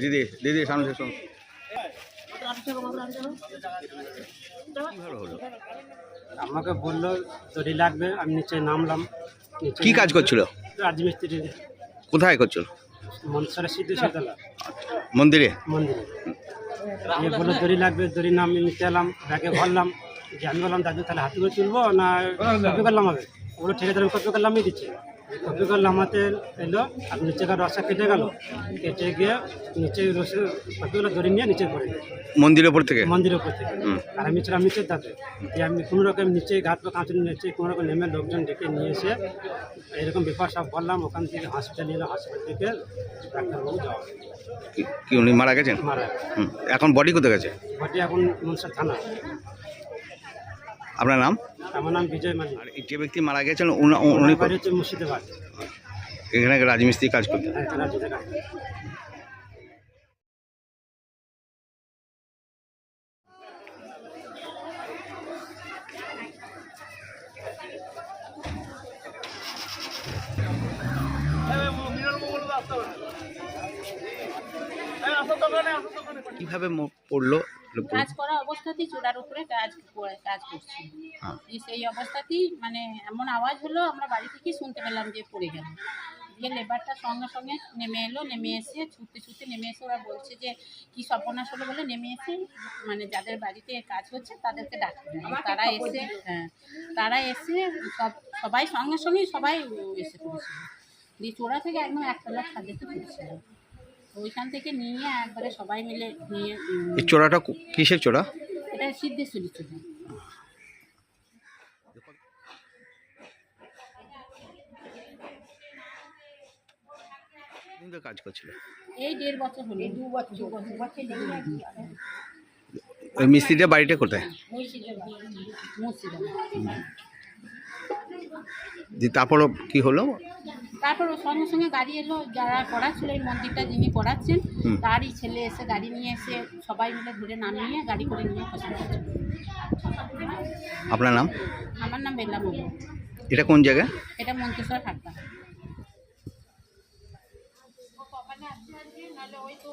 দিদি দিদি সামনে আমাকে বলল দড়ি লাগবে আমি নিচে নামলাম। কি কাজ করছিল? রাজমিস্ত্রি। কোথায় করছিল? মনসরে সিদ্ধি শীতলা মন্দিরে? মন্দিরে। বলল দড়ি লাগবে দড়ি নাম নিচে এলাম ব্যাগে ভরলাম। যে আমি বললাম দাদু তাহলে হাতে করে তুলবো না কপি করলাম হবে? ওগুলো ঠিক আছে আমি কপি করলামই দিচ্ছি। কপি করলাম হাতে এলো আর নিচেকার রসা কেটে গেল। কেটে গিয়ে নিচে রসে কপিগুলো ধরে নিয়ে নিচে পড়ে মন্দিরের উপর থেকে? মন্দিরের উপর থেকে। আর আমি ছিলাম নিচের দাঁতে দিয়ে আমি কোনো রকম নিচে ঘাট বা কাঁচুর নিচে কোনো রকম নেমে লোকজন ডেকে নিয়ে এসে এরকম ব্যাপার সব বললাম ওখান থেকে হসপিটাল নিলাম হসপিটাল থেকে ডাক্তারবাবু যাওয়া কি- কি উনি মারা গেছেন? মারা এখন বডি কোথায় গেছে? বডি এখন মনসা থানা। আপনার নাম? আমার নাম বিজয় মালিক আর যে ব্যক্তি মারা গেছেন উনি- বাড়ি হচ্ছে মুর্শিদাবাদ। এখানে রাজমিস্ত্রি কাজ করতেন হ্যাঁ রাজ্যতে কাজ করে। কীভাবে পড়ল? কাজ করা অবস্থাতেই চূড়ার উপরে কাজ করে কাজ করছি। হ্যাঁ। দিয়ে সেই অবস্থাতেই মানে এমন আওয়াজ হলো আমরা বাড়ি থেকেই শুনতে পেলাম যে পড়ে গেল। দিয়ে লেবারটা সঙ্গে সঙ্গে নেমে এলো নেমে এসে ছুটতে ছুটতে নেমে এসে ওরা বলছে যে কি সর্বনাশ হলো বলে নেমে এসে? মানে যাদের বাড়িতে কাজ হচ্ছে তাদেরকে ডাকতে। তারা এসে হ্যাঁ তারা এসে সব সবাই সঙ্গে সঙ্গেই সবাই এসে পড়েছিল। দিয়ে চোরা থেকে একদম একতলা ছাদেতে পড়ছিল ওইখান থেকে নিয়ে একবারে সবাই মিলে নিয়ে এই চোরাটা কু- কিসের চোরা? এটা সিদ্ধেশ্বরী কাজ করছিল? এই দেড় বছর হলো। দু বছর। দু বছর ওই মিস্ত্রিটা বাড়িটা কোথায়? মুর্শিদাবাদ তারপরও কি হলো? তারপর ওর সঙ্গে সঙ্গে গাড়ি এলো যারা করাচ্ছিল এই মন্দিরটা যিনি হুম। তারই ছেলে এসে গাড়ি নিয়ে এসে সবাই মিলে ধরে নামিয়ে গাড়ি করে নিয়ে হসপিটাল আপনার নাম? আমার নাম বেল্লা মগু এটা কোন জায়গায় এটা মন্তেশ্বর থাকতাম ওই তো